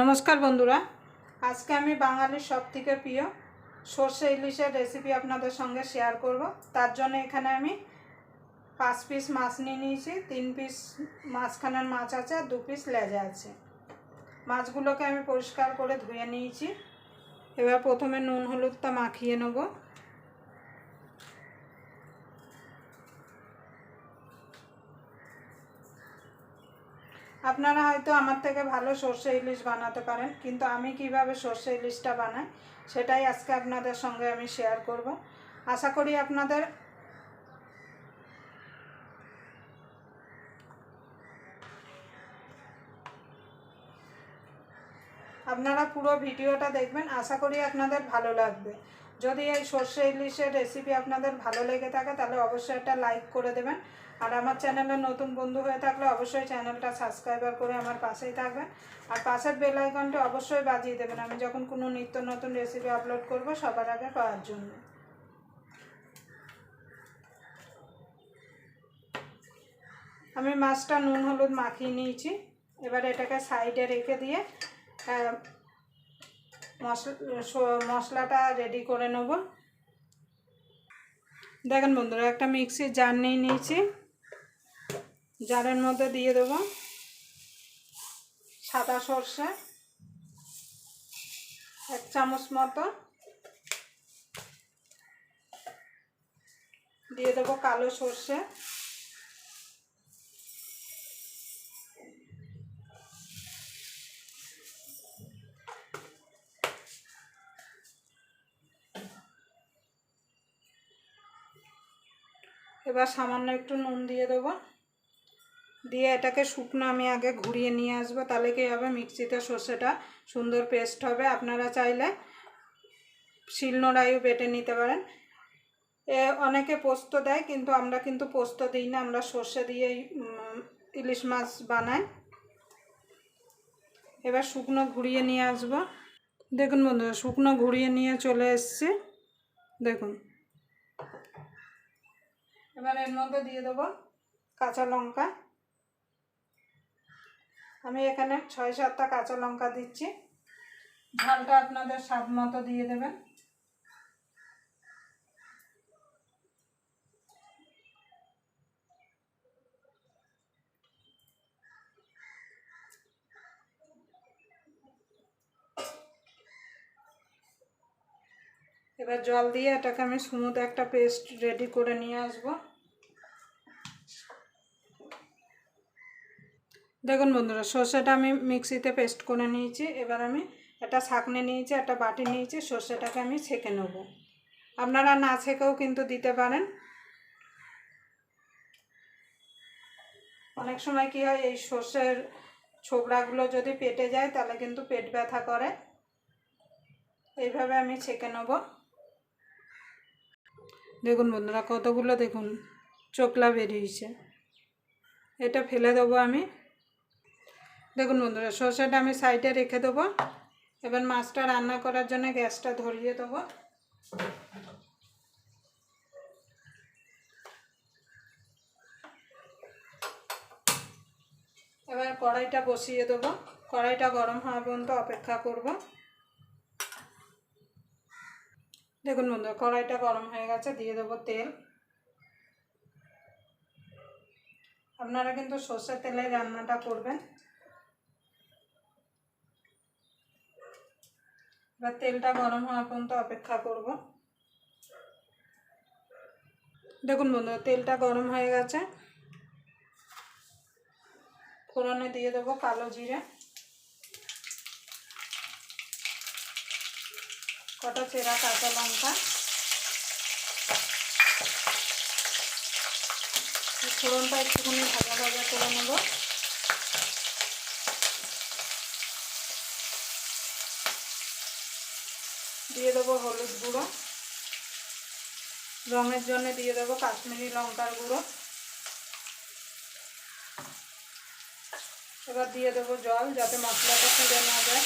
নমস্কার বন্ধুরা, আজকে আমি বাঙালির সব থেকে প্রিয় সর্ষে ইলিশের রেসিপি আপনাদের সঙ্গে শেয়ার করব। তার জন্য এখানে আমি পাঁচ পিস মাছ নিয়ে নিয়েছি, তিন পিস মাছখানার মাছ আছে আর দু পিস লেজা আছে। মাছগুলোকে আমি পরিষ্কার করে ধুয়ে নিয়েছি। এবার প্রথমে নুন হলুদটা মাখিয়ে নেব। আপনারা হয়তো আমার থেকে ভালো সর্ষে ইলিশ বানাতে পারেন, কিন্তু আমি কীভাবে সর্ষে ইলিশটা বানাই সেটাই আজকে আপনাদের সঙ্গে আমি শেয়ার করব। আশা করি আপনাদের আপনারা পুরো ভিডিওটা দেখবেন, আশা করি আপনাদের ভালো লাগবে। যদি এই সর্ষে ইলিশের রেসিপি আপনাদের ভালো লেগে থাকে, তাহলে অবশ্যই একটা লাইক করে দেবেন। আর আমার চ্যানেলে নতুন বন্ধু হয়ে থাকলে অবশ্যই চ্যানেলটা সাবস্ক্রাইবার করে আমার পাশেই থাকবেন। আর পাশের বেল অবশ্যই বাজিয়ে দেবেন। আমি যখন কোনো নিত্য নতুন রেসিপি আপলোড করব সবার আগে পাওয়ার জন্য। আমি মাছটা নুন, হলুদ মাখিয়ে নিয়েছি। এবার এটাকে সাইডে রেখে দিয়ে মশলাটা রেডি করে নেব। দেখেন বন্ধুরা, একটা মিক্সির জার নিয়ে নিয়েছি। জারের মধ্যে দিয়ে দেবো সাদা সর্ষে, এক চামচ মতো। দিয়ে দেবো কালো সর্ষে। এবার সামান্য একটু নুন দিয়ে দেবো। দিয়ে এটাকে শুকনো আমি আগে ঘুরিয়ে নিয়ে আসব, তাহলে কী হবে? মিক্সিতে সর্ষেটা সুন্দর পেস্ট হবে। আপনারা চাইলে শিলনোড়াইও বেটে নিতে পারেন। এ অনেকে পোস্ত দেয়, কিন্তু আমরা কিন্তু পোস্ত দিই না, আমরা সর্ষে দিয়েই ইলিশ মাছ বানাই। এবার শুকনো ঘুরিয়ে নিয়ে আসব। দেখুন বন্ধুরা, শুকনো ঘুরিয়ে নিয়ে চলে এসছে। দেখুন। এবার এর মধ্যে দিয়ে দেবো কাঁচা লঙ্কা। আমি এখানে ছয় সাতটা কাঁচা লঙ্কা দিচ্ছি। ঝালটা আপনাদের স্বাদ মতো দিয়ে দেবেন। এবার জল দিয়ে এটাকে আমি স্মুথ একটা পেস্ট রেডি করে নিয়ে আসব। দেখুন বন্ধুরা, সর্ষেটা আমি মিক্সিতে পেস্ট করে নিয়েছি। এবার আমি একটা ছাঁকনে নিয়েছি, একটা বাটি নিয়েছি, সর্ষেটাকে আমি ছেঁকে নেব। আপনারা না ছেঁকেও কিন্তু দিতে পারেন। অনেক সময় কি হয়, এই সর্ষের ছোবড়াগুলো যদি পেটে যায়, তাহলে কিন্তু পেট ব্যথা করে। এইভাবে আমি ছেঁকে নেব। দেখুন বন্ধুরা, কতগুলো দেখুন চোকলা বেরিয়েছে। এটা ফেলে দেবো আমি। দেখুন বন্ধুরা, সর্ষেটা আমি সাইডে রেখে দেবো। এবার মাছটা রান্না করার জন্য গ্যাসটা ধরিয়ে দেবো। এবার কড়াইটা বসিয়ে দেবো। কড়াইটা গরম হওয়া পর্যন্ত অপেক্ষা করব। দেখুন বন্ধুরা কড়াইটা গরম হয়ে গেছে, দিয়ে দেবো তেল। আপনারা কিন্তু সর্ষের তেলে রান্নাটা করবেন। এবার তেলটা গরম হওয়া পর্যন্ত অপেক্ষা করব। দেখুন বন্ধুরা তেলটা গরম হয়ে গেছে। ফোড়নে দিয়ে দেবো কালো জিরে। কটা চেরা, কাঁচা লঙ্কা। ফোড়নটা একটুখানি ভাজা ভাজা করে নেব। দিয়ে দেবো হলুদ গুঁড়ো। রঙের জন্য দিয়ে দেবো কাশ্মীরি লঙ্কার গুঁড়ো। এবার দিয়ে দেবো জল যাতে মশলাটা পুড়ে না যায়।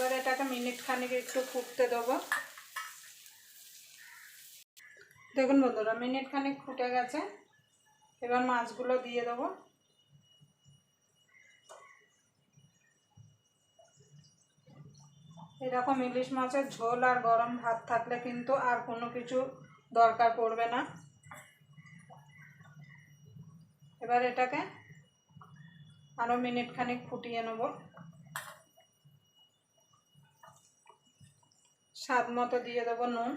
এবার এটাকে মিনিট খানিক একটু ফুটতে দেবো। দেখুন বন্ধুরা, মিনিট খানিক ফুটে গেছে। এবার মাছগুলো দিয়ে দেবো। এরকম ইলিশ মাছের ঝোল আর গরম ভাত থাকলে কিন্তু আর কোনো কিছু দরকার পড়বে না। এবার এটাকে আরও মিনিট খানিক ফুটিয়ে নেব। স্বাদ মতো দিয়ে দেবো নুন।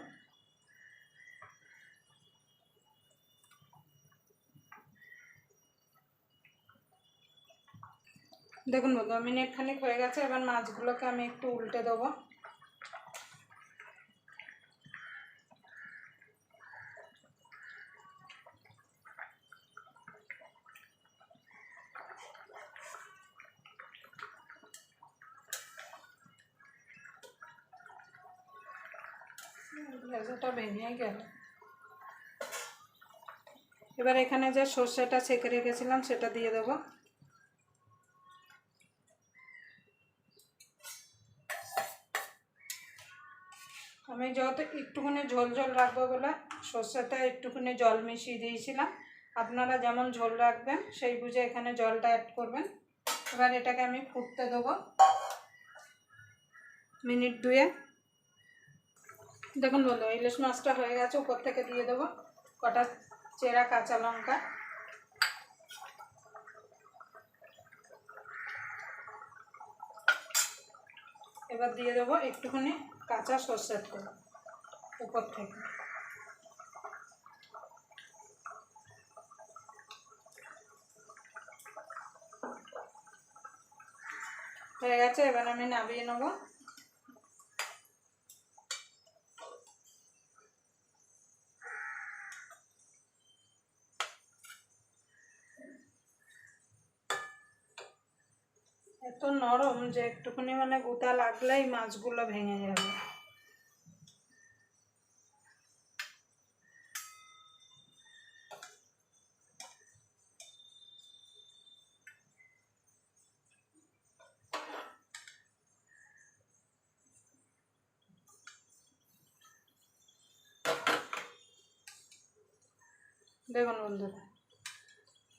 দেখুন বন্ধু, মিনিট খানিক হয়ে গেছে, এবার মাছগুলোকে আমি একটু উল্টে দেবো। ভেজাটা ভেঙে গেল। এবার এখানে যে সর্ষেটা ছেঁকে রেখেছিলাম, সেটা দিয়ে দেবো। আমি যেহেতু একটুখানি ঝোল ঝোল রাখব বলে সর্ষেটা একটুখানি জল মিশিয়ে দিয়েছিলাম। আপনারা যেমন ঝোল রাখবেন, সেই বুঝে এখানে জলটা অ্যাড করবেন। এবার এটাকে আমি ফুটতে দেবো। মিনিট দুয়ে দেখুন বন্ধু, ইলিশ মাছটা হয়ে গেছে, উপর থেকে দিয়ে দেবো কটা চেরা কাঁচা লঙ্কা। এবার দিয়ে দেবো একটুখানি কাঁচা সর্ষের তেল উপর থেকে। হয়ে গেছে, এবার আমি নামিয়ে নেব। নরম যে একটুখানি মানে গোটা লাগলেই মাছগুলো ভেঙে যাবে। দেখুন বন্ধুরা